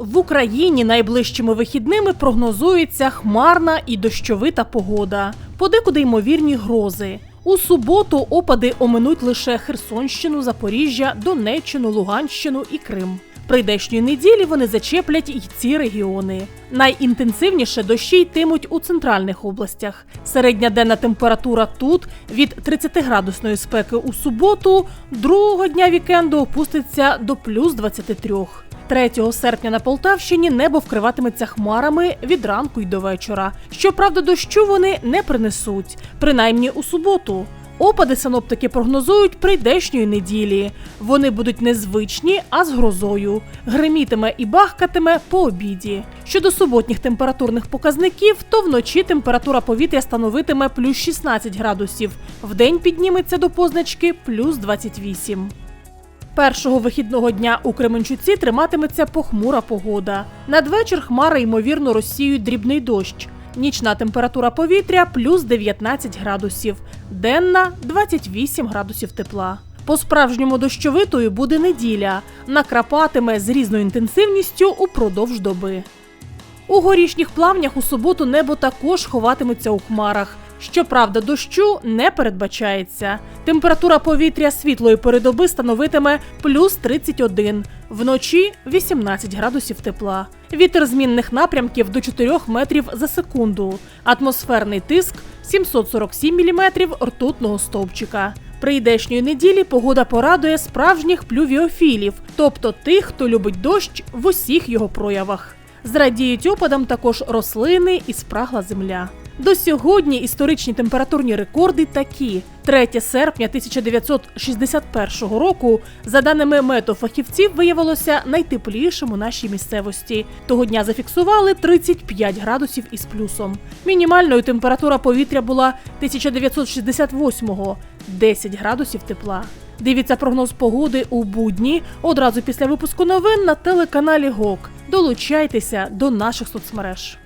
В Україні найближчими вихідними прогнозується хмарна і дощовита погода. Подекуди ймовірні грози. У суботу опади оминуть лише Херсонщину, Запоріжжя, Донеччину, Луганщину і Крим. Прийдешньої неділі вони зачеплять і ці регіони. Найінтенсивніше дощі йтимуть у центральних областях. Середня денна температура тут від 30 градусної спеки у суботу, другого дня вікенду опуститься до плюс 23. 3 серпня на Полтавщині небо вкриватиметься хмарами від ранку й до вечора. Щоправда, дощу вони не принесуть, принаймні у суботу. Опади синоптики прогнозують прийдешньої неділі. Вони будуть незвичні, а з грозою. Гримітиме і бахкатиме по обіді. Щодо суботніх температурних показників, то вночі температура повітря становитиме плюс 16 градусів, вдень підніметься до позначки плюс 28. Першого вихідного дня у Кременчуці триматиметься похмура погода. Надвечір хмари ймовірно розсіють дрібний дощ. Нічна температура повітря плюс 19 градусів, денна 28 градусів тепла. По справжньому дощовитою буде неділя. Накрапатиме з різною інтенсивністю упродовж доби. У горішніх плавнях у суботу небо також ховатиметься у хмарах. Щоправда, дощу не передбачається. Температура повітря світлої передоби становитиме плюс 31, вночі 18 градусів тепла. Вітер змінних напрямків до 4 метрів за секунду. Атмосферний тиск 747 міліметрів ртутного стовпчика. Прийдешньої неділі погода порадує справжніх плювіофілів, тобто тих, хто любить дощ в усіх його проявах. Зрадіють опадам також рослини і спрагла земля. До сьогодні історичні температурні рекорди такі: 3 серпня 1961 року, за даними метофахівців, виявилося найтеплішим у нашій місцевості. Того дня зафіксували 35 градусів із плюсом. Мінімальною температура повітря була 1968-го – 10 градусів тепла. Дивіться прогноз погоди у будні одразу після випуску новин на телеканалі ГОК. Долучайтеся до наших соцмереж.